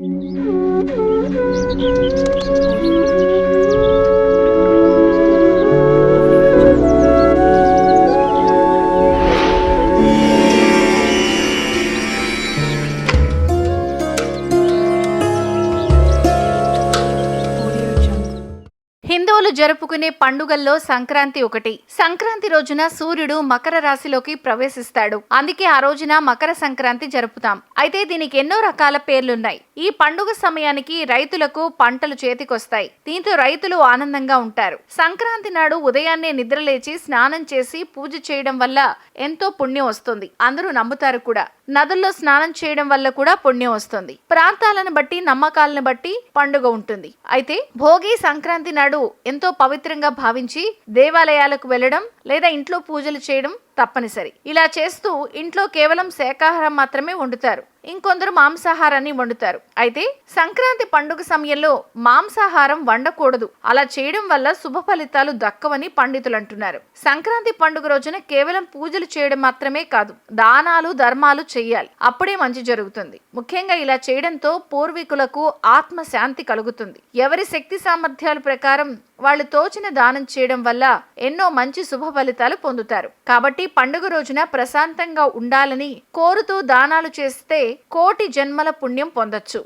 うん。హిందువులు జరుపుకునే పండుగల్లో సంక్రాంతి ఒకటి. సంక్రాంతి రోజున సూర్యుడు మకర రాశిలోకి ప్రవేశిస్తాడు. అందుకే ఆ రోజున మకర సంక్రాంతి జరుపుతాం. అయితే దీనికి ఎన్నో రకాల పేర్లున్నాయి. ఈ పండుగ సమయానికి రైతులకు పంటలు చేతికొస్తాయి. దీంతో రైతులు ఆనందంగా ఉంటారు. సంక్రాంతి నాడు ఉదయాన్నే నిద్రలేచి స్నానం చేసి పూజ చేయడం వల్ల ఎంతో పుణ్యం వస్తుంది. అందరూ నమ్ముతారు కూడా. నదుల్లో స్నానం చేయడం వల్ల కూడా పుణ్యం వస్తుంది. ప్రాంతాలను బట్టి నమ్మకాలను బట్టి పండుగ ఉంటుంది. అయితే భోగి సంక్రాంతి నాడు ఎంతో పవిత్రంగా భావించి దేవాలయాలకు వెళ్ళడం లేదా ఇంట్లో పూజలు చేయడం తప్పనిసరి. ఇలా చేస్తూ ఇంట్లో కేవలం శాకాహారం మాత్రమే వండుతారు. ఇంకొందరు మాంసాహారాన్ని వండుతారు. అయితే సంక్రాంతి పండుగ సమయంలో మాంసాహారం వండకూడదు. అలా చేయడం వల్ల శుభ ఫలితాలు దక్కవని పండితులు అంటున్నారు. సంక్రాంతి పండుగ రోజున కేవలం పూజలు చేయడం మాత్రమే కాదు దానాలు ధర్మాలు చేయాలి అప్పుడే మంచి జరుగుతుంది. ముఖ్యంగా ఇలా చేయడంతో పూర్వీకులకు ఆత్మశాంతి కలుగుతుంది. ఎవరి శక్తి సామర్థ్యాల ప్రకారం వాళ్ళు తోచిన దానం చేయడం వల్ల ఎన్నో మంచి శుభ ఫలితాలు పొందుతారు. కాబట్టి పండుగ రోజున ప్రశాంతంగా ఉండాలని కోరుతూ దానాలు చేస్తే కోటి జన్మల పుణ్యం పొందొచ్చు.